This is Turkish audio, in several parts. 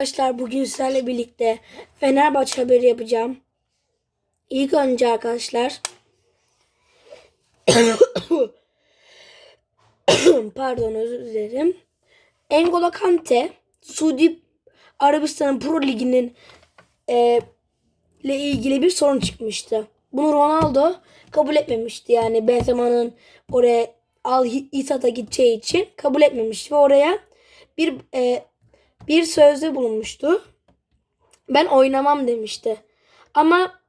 Arkadaşlar bugün sizlerle birlikte Fenerbahçe haberi yapacağım. İlk önce arkadaşlar pardon özür dilerim. N'Golo Kante Suudi Arabistan Pro Ligi'nin e, ile ilgili bir sorun çıkmıştı. Bunu Ronaldo kabul etmemişti. Yani Benzema'nın oraya Al Ittihad'a gideceği için kabul etmemişti ve oraya bir e, bir sözde bulunmuştu. Ben oynamam demişti. Ama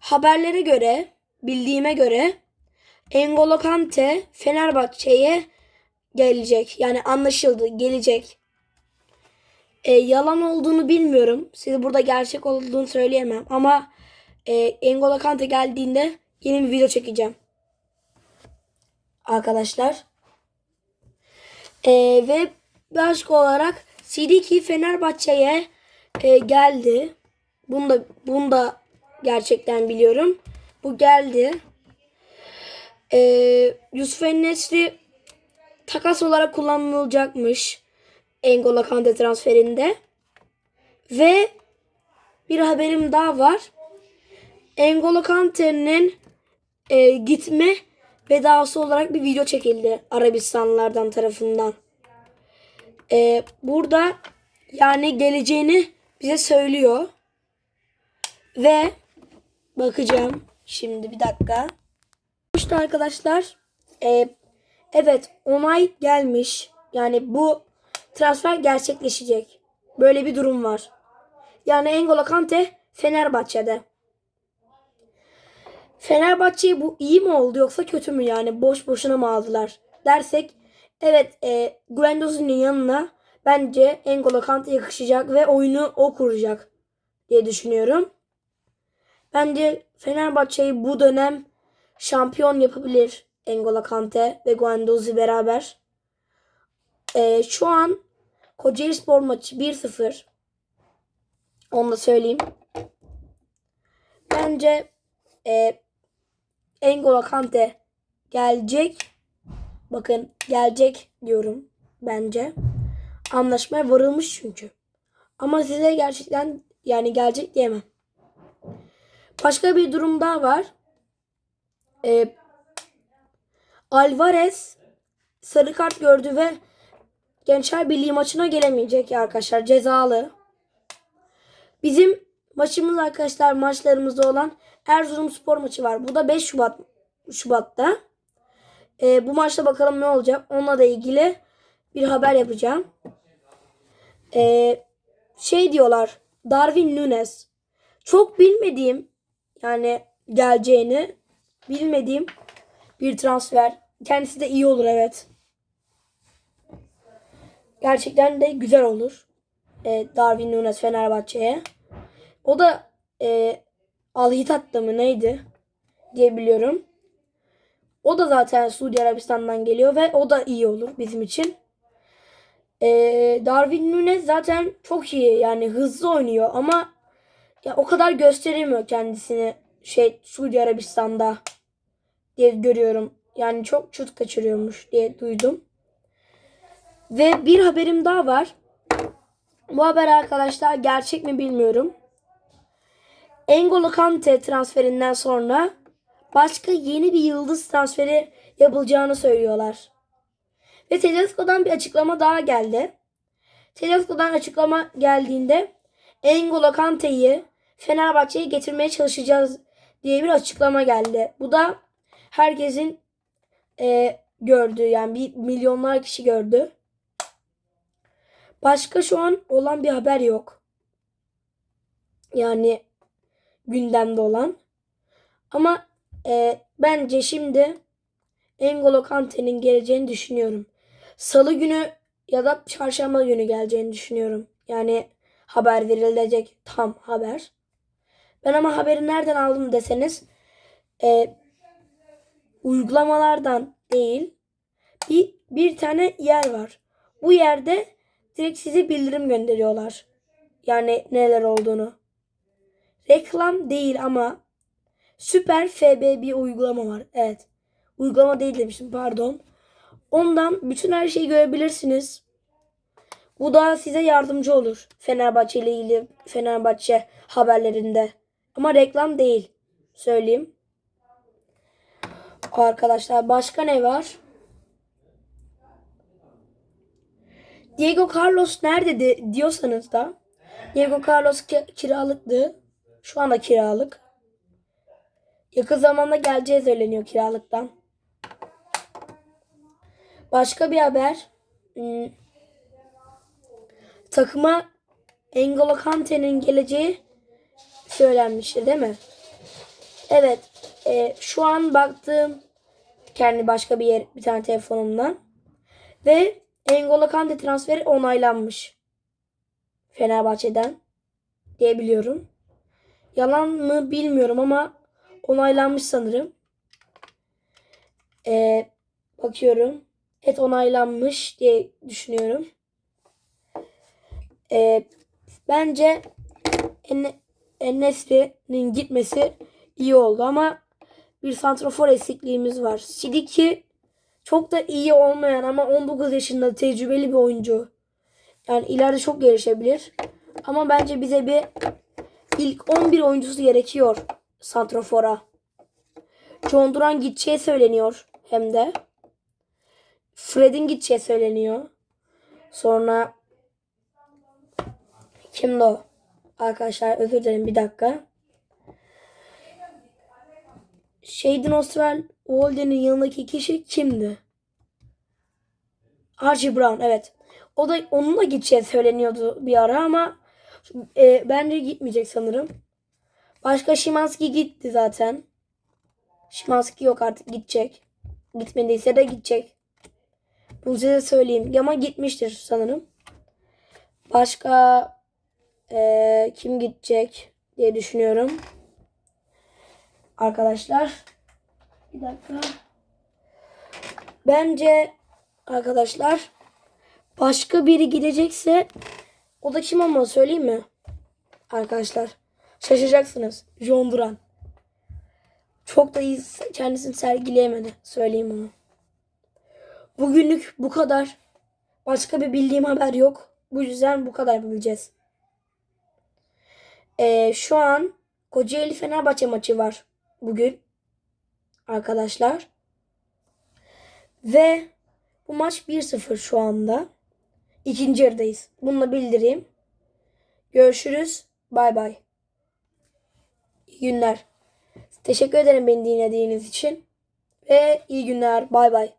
haberlere göre, bildiğime göre N'Golo Kante Fenerbahçe'ye gelecek. Yani anlaşıldı, gelecek. E, yalan olduğunu bilmiyorum. Size burada gerçek olduğunu söyleyemem. Ama e, N'Golo Kante geldiğinde yeni bir video çekeceğim. Arkadaşlar. E, ve başka olarak Sidiki Fenerbahçe'ye e, geldi. Bunu da, bunu da gerçekten biliyorum. Bu geldi. E, Yusuf Ennesri takas olarak kullanılacakmış. N'Golo Kante transferinde. Ve bir haberim daha var. N'Golo Kante'nin e, gitme vedası olarak bir video çekildi Arabistanlılardan tarafından. E, burada yani geleceğini bize söylüyor. Ve bakacağım şimdi bir dakika. İşte arkadaşlar e, evet onay gelmiş. Yani bu transfer gerçekleşecek. Böyle bir durum var. Yani N'Golo Kante Fenerbahçe'de. Fenerbahçe bu iyi mi oldu yoksa kötü mü yani boş boşuna mı aldılar dersek evet e, Guendouzi'nin yanına bence N'Golo Kante yakışacak ve oyunu o kuracak diye düşünüyorum. Bence Fenerbahçe'yi bu dönem şampiyon yapabilir N'Golo Kante ve Guendouzi beraber. E, şu an Kocaeli Spor maçı 1-0. Onu da söyleyeyim. Bence e, N'Golo Kante gelecek. Bakın gelecek diyorum bence. Anlaşmaya varılmış çünkü. Ama size gerçekten yani gelecek diyemem. Başka bir durum daha var. Ee, Alvarez sarı kart gördü ve Gençler Birliği maçına gelemeyecek arkadaşlar. Cezalı. Bizim maçımız arkadaşlar maçlarımızda olan Erzurum spor maçı var. Bu da 5 Şubat Şubat'ta. Ee, bu maçta bakalım ne olacak. Onunla da ilgili bir haber yapacağım. Ee, şey diyorlar. Darwin Nunes. Çok bilmediğim yani geleceğini bilmediğim bir transfer. Kendisi de iyi olur evet. Gerçekten de güzel olur. Ee, Darwin Nunes Fenerbahçe'ye. O da e, Al mı neydi diye biliyorum. O da zaten Suudi Arabistan'dan geliyor ve o da iyi olur bizim için. Ee, Darwin Nunes zaten çok iyi yani hızlı oynuyor ama ya o kadar gösteremiyor kendisini şey Suudi Arabistan'da diye görüyorum. Yani çok şut kaçırıyormuş diye duydum. Ve bir haberim daha var. Bu haber arkadaşlar gerçek mi bilmiyorum. N'Golo Kante transferinden sonra başka yeni bir yıldız transferi yapılacağını söylüyorlar. Ve Tedesco'dan bir açıklama daha geldi. Tedesco'dan açıklama geldiğinde N'Golo Kante'yi Fenerbahçe'ye getirmeye çalışacağız diye bir açıklama geldi. Bu da herkesin e, gördüğü yani bir milyonlar kişi gördü. Başka şu an olan bir haber yok. Yani gündemde olan. Ama e, bence şimdi N'Golo Kante'nin geleceğini düşünüyorum. Salı günü ya da çarşamba günü geleceğini düşünüyorum. Yani haber verilecek tam haber. Ben ama haberi nereden aldım deseniz e, uygulamalardan değil bir, bir tane yer var. Bu yerde direkt size bildirim gönderiyorlar. Yani neler olduğunu. Reklam değil ama Süper FB bir uygulama var. Evet. Uygulama değil demiştim pardon. Ondan bütün her şeyi görebilirsiniz. Bu da size yardımcı olur. Fenerbahçe ile ilgili Fenerbahçe haberlerinde. Ama reklam değil. Söyleyeyim. Arkadaşlar başka ne var? Diego Carlos nerede de- diyorsanız da Diego Carlos ki- kiralıktı. Şu anda kiralık. Yakın zamanda geleceği söyleniyor kiralıktan. Başka bir haber. Hmm. Takıma N'Golo Kante'nin geleceği söylenmişti değil mi? Evet. e, şu an baktığım kendi başka bir yer bir tane telefonumdan. Ve N'Golo Kante transferi onaylanmış. Fenerbahçe'den diye biliyorum. Yalan mı bilmiyorum ama onaylanmış sanırım. Ee, bakıyorum. Evet onaylanmış diye düşünüyorum. Ee, bence En Enesri'nin gitmesi iyi oldu ama bir santrafor eksikliğimiz var. Sidiki çok da iyi olmayan ama 19 yaşında tecrübeli bir oyuncu. Yani ileride çok gelişebilir. Ama bence bize bir ilk 11 oyuncusu gerekiyor santrafora. John Duran gideceği söyleniyor hem de. Fred'in gideceği söyleniyor. Sonra kimdi o? Arkadaşlar özür dilerim bir dakika. Şeydin Osterwolde'nin yanındaki kişi kimdi? Archie Brown evet. O da onunla gideceği söyleniyordu bir ara ama e, bence gitmeyecek sanırım. Başka Şimanski gitti zaten. Şimanski yok artık gidecek. Gitmediyse de gidecek. Bunu size söyleyeyim. Ama gitmiştir sanırım. Başka e, kim gidecek diye düşünüyorum. Arkadaşlar. Bir dakika. Bence arkadaşlar başka biri gidecekse o da kim ama söyleyeyim mi? Arkadaşlar şaşacaksınız. John Duran. Çok da iyi kendisini sergileyemedi. Söyleyeyim onu. Bugünlük bu kadar. Başka bir bildiğim haber yok. Bu yüzden bu kadar bileceğiz. Ee, şu an Kocaeli Fenerbahçe maçı var bugün. Arkadaşlar. Ve bu maç 1-0 şu anda. İkinci yarıdayız. Bunu da bildireyim. Görüşürüz. Bay bay. Günler. Teşekkür ederim beni dinlediğiniz için. Ve iyi günler. Bay bay.